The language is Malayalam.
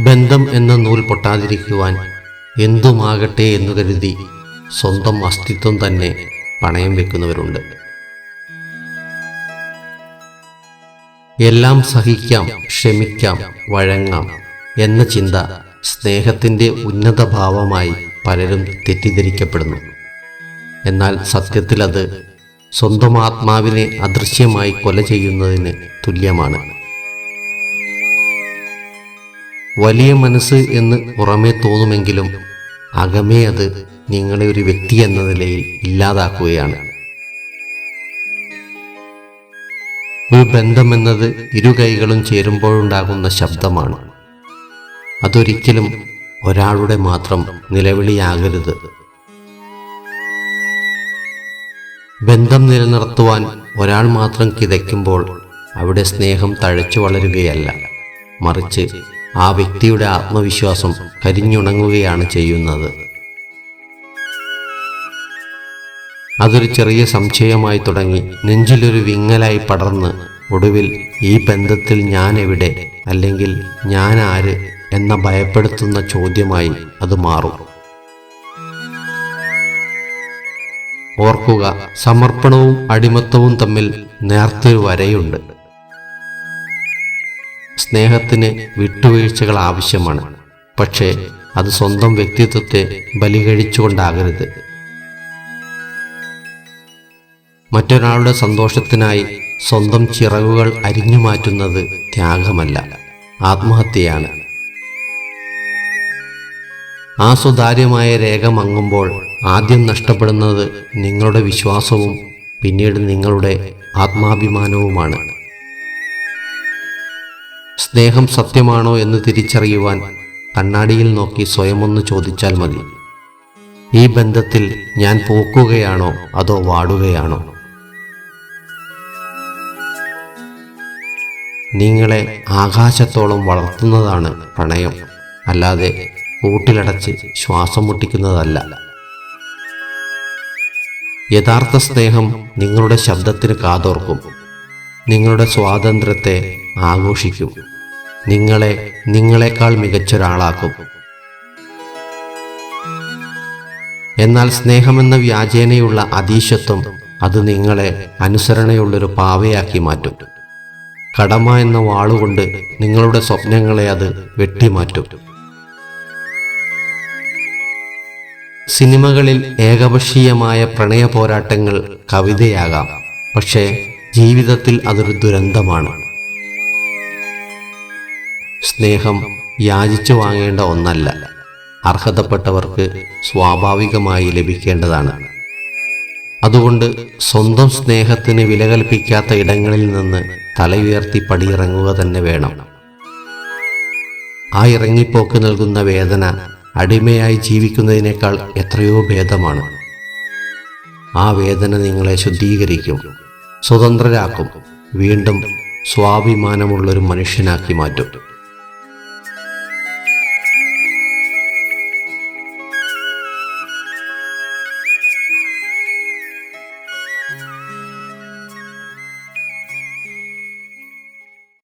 ബന്ധം എന്ന നൂൽ പൊട്ടാതിരിക്കുവാൻ എന്തുമാകട്ടെ എന്ന് കരുതി സ്വന്തം അസ്തിത്വം തന്നെ പണയം വെക്കുന്നവരുണ്ട്. എല്ലാം സഹിക്കാം ക്ഷമിക്കാം വഴങ്ങാം എന്ന ചിന്ത സ്നേഹത്തിന്റെ ഉന്നത ഭാവമായി പലരും തെറ്റിദ്ധരിക്കപ്പെടുന്നു. എന്നാൽ സത്യത്തിൽ അത് സ്വന്തം ആത്മാവിനെ അദൃശ്യമായി കൊല ചെയ്യുന്നതിന് തുല്യമാണ്. വലിയ മനസ്സ് എന്ന് പുറമേ തോന്നുമെങ്കിലും അകമേ അത് നിങ്ങളെ ഒരു വ്യക്തി എന്ന നിലയിൽ ഇല്ലാതാക്കുകയാണ്. ഒരു ബന്ധമെന്നത് ഇരു കൈകളും ചേരുമ്പോഴുണ്ടാകുന്ന ശബ്ദമാണ്. അതൊരിക്കലും ഒരാളുടെ മാത്രം നിലവിളിയാകരുത്. ബന്ധം നിലനിർത്തുവാൻ ഒരാൾ മാത്രം കിതയ്ക്കുമ്പോൾ അവിടെ സ്നേഹം തഴച്ചു വളരുകയല്ല. മറിച്ച് ആ വ്യക്തിയുടെ ആത്മവിശ്വാസം കരിഞ്ഞുണങ്ങുകയാണ് ചെയ്യുന്നത്. അതൊരു ചെറിയ സംശയമായി തുടങ്ങി. നെഞ്ചിലൊരു വിങ്ങലായി പടർന്ന് ഒടുവിൽ ഈ ബന്ധത്തിൽ ഞാൻ എവിടെ അല്ലെങ്കിൽ ഞാൻ ആര് എന്ന ഭയപ്പെടുത്തുന്ന ചോദ്യമായി അത് മാറും. ഓർക്കുക സമർപ്പണവും അടിമത്തവും തമ്മിൽ നേർത്തൊരു വരയുണ്ട്. സ്നേഹത്തിന് വിട്ടുവീഴ്ചകൾ ആവശ്യമാണ്. പക്ഷേ അത് സ്വന്തം വ്യക്തിത്വത്തെ ബലികഴിച്ചുകൊണ്ടാകരുത്. മറ്റൊരാളുടെ സന്തോഷത്തിനായി സ്വന്തം ചിറകുകൾ അരിഞ്ഞു മാറ്റുന്നത് ത്യാഗമല്ല ആത്മഹത്യയാണ്. ആ സുതാര്യമായ രേഖ മങ്ങുമ്പോൾ ആദ്യം നഷ്ടപ്പെടുന്നത് നിങ്ങളുടെ വിശ്വാസവും പിന്നീട് നിങ്ങളുടെ ആത്മാഭിമാനവുമാണ്. സ്നേഹം സത്യമാണോ എന്ന് തിരിച്ചറിയുവാൻ കണ്ണാടിയിൽ നോക്കി സ്വയമൊന്ന് ചോദിച്ചാൽ മതി. ഈ ബന്ധത്തിൽ ഞാൻ പോക്കുകയാണോ അതോ വാടുകയാണോ? നിങ്ങളെ ആകാശത്തോളം വളർത്തുന്നതാണ് പ്രണയം. അല്ലാതെ കൂട്ടിലടച്ച് ശ്വാസം മുട്ടിക്കുന്നതല്ല. യഥാർത്ഥ സ്നേഹം നിങ്ങളുടെ ശബ്ദത്തിന് കാതോർക്കും. നിങ്ങളുടെ സ്വാതന്ത്ര്യത്തെ ആഘോഷിക്കും. നിങ്ങളെ നിങ്ങളെക്കാൾ മികച്ചൊരാളാക്കും. എന്നാൽ സ്നേഹമെന്ന വ്യാജേനയുള്ള അതീശത്വം അത് നിങ്ങളെ അനുസരണയുള്ളൊരു പാവയാക്കി മാറ്റും. കടമ എന്ന വാളുകൊണ്ട് നിങ്ങളുടെ സ്വപ്നങ്ങളെ അത് വെട്ടിമാറ്റും. സിനിമകളിൽ ഏകപക്ഷീയമായ പ്രണയ പോരാട്ടങ്ങൾ കവിതയാകാം. പക്ഷേ ജീവിതത്തിൽ അതൊരു ദുരന്തമാണ്. സ്നേഹം യാചിച്ചു വാങ്ങേണ്ട ഒന്നല്ല. അർഹതപ്പെട്ടവർക്ക് സ്വാഭാവികമായി ലഭിക്കേണ്ടതാണ്. അതുകൊണ്ട് സ്വന്തം സ്നേഹത്തിന് വില കൽപ്പിക്കാത്ത ഇടങ്ങളിൽ നിന്ന് തലയുയർത്തി പടിയിറങ്ങുക തന്നെ വേണം. ആ ഇറങ്ങിപ്പോക്ക് നൽകുന്ന വേദന അടിമയായി ജീവിക്കുന്നതിനേക്കാൾ എത്രയോ ഭേദമാണ്. ആ വേദന നിങ്ങളെ ശുദ്ധീകരിക്കും സ്വതന്ത്രരാക്കും വീണ്ടും സ്വാഭിമാനമുള്ളൊരു മനുഷ്യനാക്കി മാറ്റും.